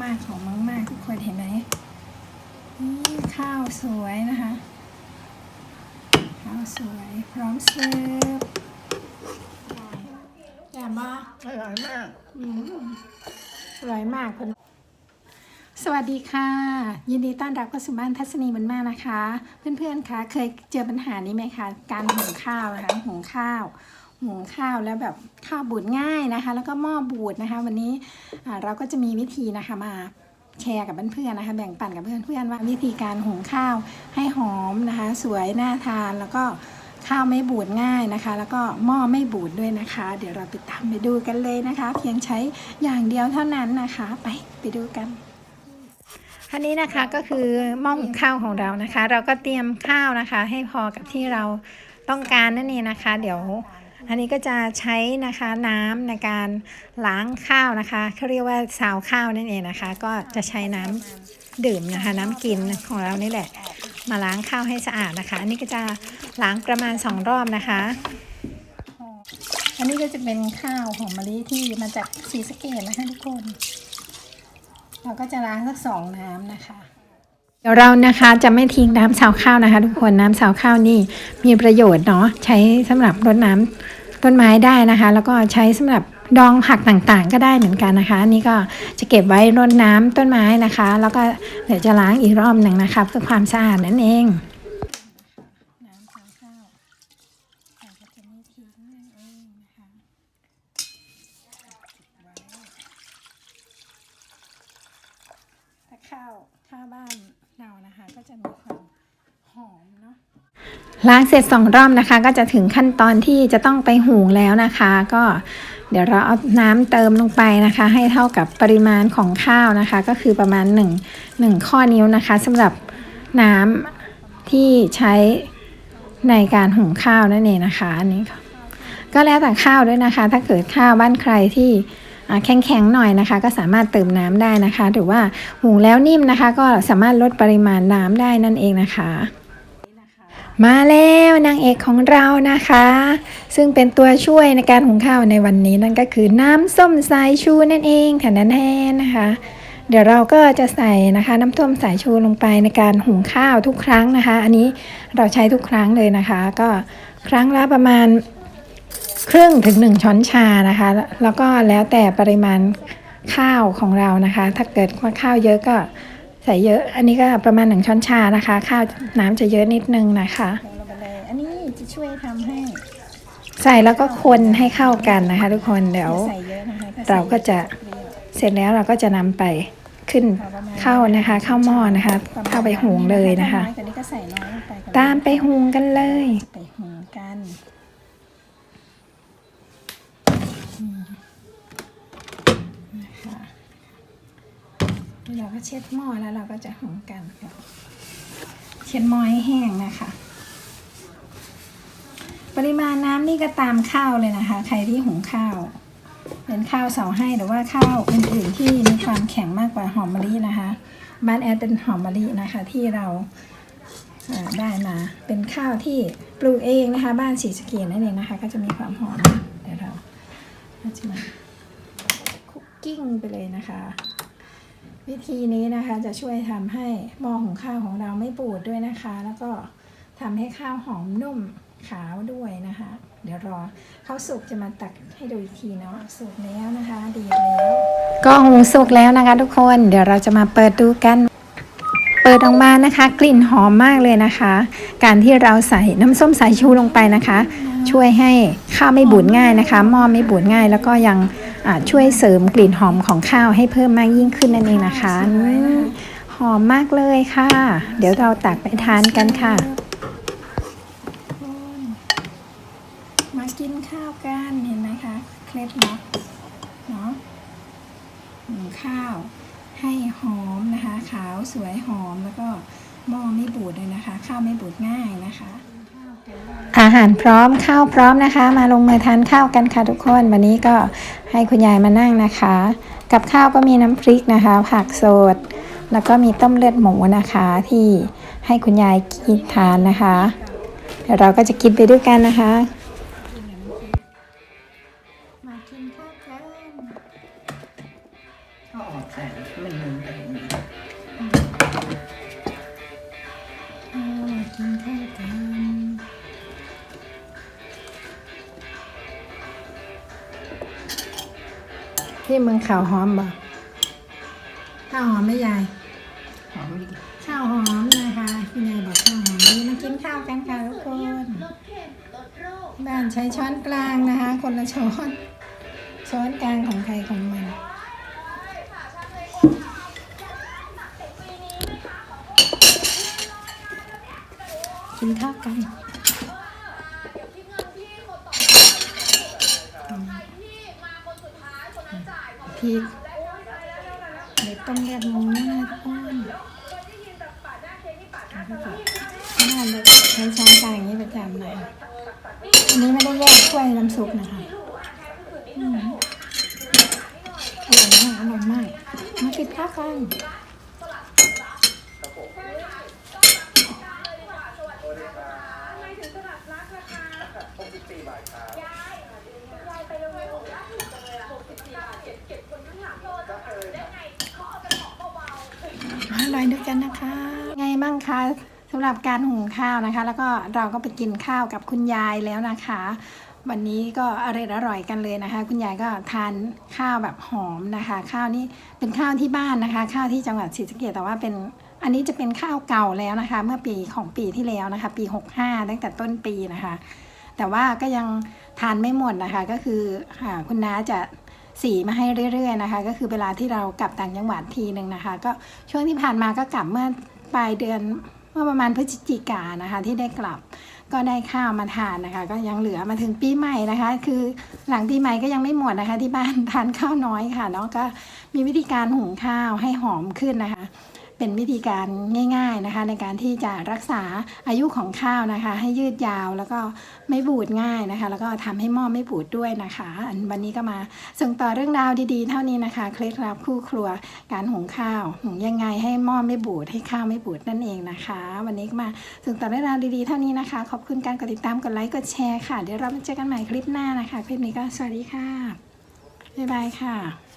มากๆของมากๆทุกคนเห็นไหมนี่ข้าวสวยนะคะ ข้าวสวยพร้อมเสิร์ฟแจ่มบ้าอร่อยมากอร่อยมากคุณสวัสดีค่ะ ยินดีต้อนรับเข้าสู่บ้านทัศนีมันมากนะคะ เพื่อนๆคะเคยเจอปัญหานี้ไหมคะ การหุงข้าวนะคะหุงข้าว หุงข้าวแล้วแบบข้าวบูดง่ายนะคะ แล้วก็หม้อบูดนะคะ วันนี้เราก็จะมีวิธีนะคะมาแชร์กับเพื่อนๆนะคะ แบ่งปันกับเพื่อนๆว่าวิธีการหุงข้าวให้หอมนะคะ สวยน่าทานแล้วก็ข้าวไม่บูดง่ายนะคะ แล้วก็หม้อไม่บูดด้วยนะคะ เดี๋ยวเราไปตามไปดูกันเลยนะคะ เพียงใช้อย่างเดียวเท่านั้นนะคะ ไปไปดูกันอันนี้นะคะก็คือหม้อหุงข้าวของเรานะคะ เราก็เตรียมข้าวนะคะ ให้พอกับที่เราต้องการนั่นเองนะคะ เดี๋ยว อันนี้ก็จะใช้นะคะน้ำในการล้างข้าวนะคะเขาเรียกว่าซาวข้าวนั่นเองนะคะ ก็จะใช้น้ำดื่มนะคะ น้ำกินของเรานี่แหละ มาล้างข้าวให้สะอาดนะคะ อันนี้ก็จะล้างประมาณสองรอบนะคะ อันนี้ก็จะเป็นข้าวหอมมะลิที่มาจากสีสเกดนะคะทุกคน เราก็จะล้างสักสองน้ำนะคะ เดี๋ยวเรานะคะจะไม่ทิ้งน้ำสาวข้าวนะคะ ทุกคนน้ำสาวข้าวนี่มีประโยชน์เนาะใช้สำหรับรดน้ำต้นไม้ได้นะคะ แล้วก็ใช้สำหรับดองผักต่างๆ ก็ได้เหมือนกันนะคะ นี่ก็จะเก็บไว้รดน้ำต้นไม้นะคะ แล้วก็เดี๋ยวจะล้างอีกรอบหนึ่งนะคะเพื่อความสะอาดนั่นเองข้าวข้าวบ้าน นะคะ ก็จะมีความหอมเนาะล้างเสร็จสองรอบนะคะ ก็จะถึงขั้นตอนที่จะต้องไปหุงแล้วนะคะ ก็เดี๋ยวเราเอาน้ำเติมลงไปนะคะ ให้เท่ากับปริมาณของข้าวนะคะ ก็คือประมาณ1 1ข้อนิ้วนะคะสำหรับน้ำที่ใช้ในการหุงข้าวนั่นเองนะคะอันนี้ก็แล้วแต่ข้าวด้วยนะคะ ถ้าเกิดข้าวบ้านใครที่ แข็งๆหน่อยนะคะ ก็สามารถเติมน้ำได้นะคะหรือว่าหุงแล้วนิ่มนะคะ ก็สามารถลดปริมาณน้ำได้นั่นเองนะคะมาแล้วนางเอกของเรานะคะ ซึ่งเป็นตัวช่วยในการหุงข้าวในวันนี้นั่นก็คือน้ำส้มสายชูนั่นเองแทนแทนนะคะ เดี๋ยวเราก็จะใส่นะคะน้ำส้มสายชูลงไปในการหุงข้าวทุกครั้งนะคะ อันนี้เราใช้ทุกครั้งเลยนะคะ ก็ครั้งละประมาณ ครึ่งถึงหนึ่งช้อนชานะคะ แล้วก็แล้วแต่ปริมาณข้าวของเรานะคะ ถ้าเกิดว่าข้าวเยอะก็ใส่เยอะ อันนี้ก็ประมาณหนึ่งช้อนชานะคะ ข้าวน้ำจะเยอะนิดนึงนะคะอันนี้จะช่วยทำให้ ใส่แล้วก็คนให้เข้ากันนะคะ ทุกคนเดี๋ยวเราก็จะเสร็จแล้วเราก็จะนำไปขึ้นเข้านะคะเข้าหม้อนะคะ เข้าไปหุงเลยนะคะ ตามไปหุงกันเลย ไปหุงกันนะคะ เราก็เช็ดหม้อแล้วเราก็จะหุงกันค่ะเช็ดหม้อให้แห้งนะคะ ปริมาณน้ำนี่ก็ตามข้าวเลยนะคะ ใครที่หุงข้าว เป็นข้าวเสาให้หรือว่าข้าวอื่นๆที่มีความแข็งมากกว่าหอมมะลินะคะ บ้านแอดเป็นหอมมะลินะคะ ที่เราได้มาเป็นข้าวที่ปลูกเองนะคะ บ้านสีสเกียนั่นเองนะคะ ก็จะมีความหอมเดี๋ยวเราจะมาคุกกิ้งไปเลยนะคะ วิธีนี้นะคะจะช่วยทำให้หม้อหุงข้าวของเราไม่บูดด้วยนะคะ แล้วก็ทำให้ข้าวหอมนุ่มขาวด้วยนะคะ เดี๋ยวรอข้าวสุกจะมาตักให้ดูอีกทีเนาะสุกแล้วนะคะดีแล้วก็หุงสุกแล้วนะคะ ทุกคนเดี๋ยวเราจะมาเปิดดูกัน เปิดออกมานะคะ กลิ่นหอมมากเลยนะคะ การที่เราใส่น้ำส้มสายชูลงไปนะคะ ช่วยให้ข้าวไม่บูดง่ายนะคะหม้อไม่บูดง่ายแล้วก็ยัง ช่วยเสริมกลิ่นหอมของข้าวให้เพิ่มมากยิ่งขึ้นนั่นเองนะคะอืมหอมมากเลยค่ะ เดี๋ยวเราตักไปทานกันค่ะ มากินข้าวกันเห็นไหมคะเคล็ดลับเนาะหุงข้าวให้หอมนะคะ ขาวสวยหอมแล้วก็หม้อไม่บูดเลยนะคะ ข้าวไม่บูดง่ายนะคะ อาหารพร้อมข้าวพร้อมนะคะ มาลงมือทานข้าวกันค่ะทุกคน วันนี้ก็ให้คุณยายมานั่งนะคะ กับข้าวก็มีน้ำพริกนะคะ ผักสด แล้วก็มีต้มเลือดหมูนะคะ ที่ให้คุณยายกินทานนะคะเดี๋ยวเราก็จะกินไปด้วยกันนะคะ มากินข้าวกันก็ออกใส่มันเอา พี่เมืองข่าวหอมบ่ข้าวหอมไหม่ยายหอมดีข้าวหอมนะคะคุณยายบอกข้าวหอมดีมากินข้าวกันค่ะทุกคนบ้านใช้ช้อนกลางนะคะ คนละช้อน ช้อนกลางของใครของมันกินข้าวกัน พริกเด็ดต้มเลือดหมูนะทุกคนบ้านเราใช้ช้อนกลางอย่างนี้ประจำเลยอันนี้ไม่ได้แยกถ้วยน้ำซุปนะคะอร่อยมากอร่อยมาก มากินข้าวกัน64บาทครับ อร่อยด้วยกันนะคะ ไงบ้างคะสำหรับการหุงข้าวนะคะ แล้วก็เราก็ไปกินข้าวกับคุณยายแล้วนะคะ วันนี้ก็อร่อยอร่อยกันเลยนะคะ คุณยายก็ทานข้าวแบบหอมนะคะ ข้าวนี้เป็นข้าวที่บ้านนะคะ ข้าวที่จังหวัดศรีสะเกษแต่ว่าเป็นอันนี้จะเป็นข้าวเก่าแล้วนะคะ เมื่อปีของปีที่แล้วนะคะ ปี 65 ตั้งแต่ต้นปีนะคะ แต่ว่าก็ยังทานไม่หมดนะคะ ก็คือคุณน้าจะ สีมาให้เรื่อยๆนะคะ ก็คือเวลาที่เรากลับต่างจังหวัดทีหนึ่งนะคะ ก็ช่วงที่ผ่านมาก็กลับเมื่อปลายเดือนเมื่อประมาณพฤศจิกายนนะคะ ที่ได้กลับก็ได้ข้าวมาทานนะคะ ก็ยังเหลือมาถึงปีใหม่นะคะ คือหลังปีใหม่ก็ยังไม่หมดนะคะ ที่บ้านทานข้าวน้อยค่ะเนาะก็มีวิธีการหุงข้าวให้หอมขึ้นนะคะ เป็นวิธีการง่ายๆนะคะ ในการที่จะรักษาอายุของข้าวนะคะ ให้ยืดยาวแล้วก็ไม่บูดง่ายนะคะ แล้วก็ทำให้หม้อไม่บูดด้วยนะคะอันวันนี้ก็มาส่งต่อเรื่องราวดีๆ เท่านี้นะคะเคล็ดลับคู่ครัวการหุงข้าวหุงยังไงให้หม้อไม่บูดให้ข้าวไม่บูดนั่นเองนะคะ วันนี้ก็มาส่งต่อเรื่องราวดีๆ เท่านี้นะคะ ขอบคุณการกดติดตามกดไลค์กดแชร์ค่ะเดี๋ยวเรามาเจอกันใหม่คลิปหน้านะคะคลิปนี้ก็สวัสดีค่ะบ๊ายบายค่ะ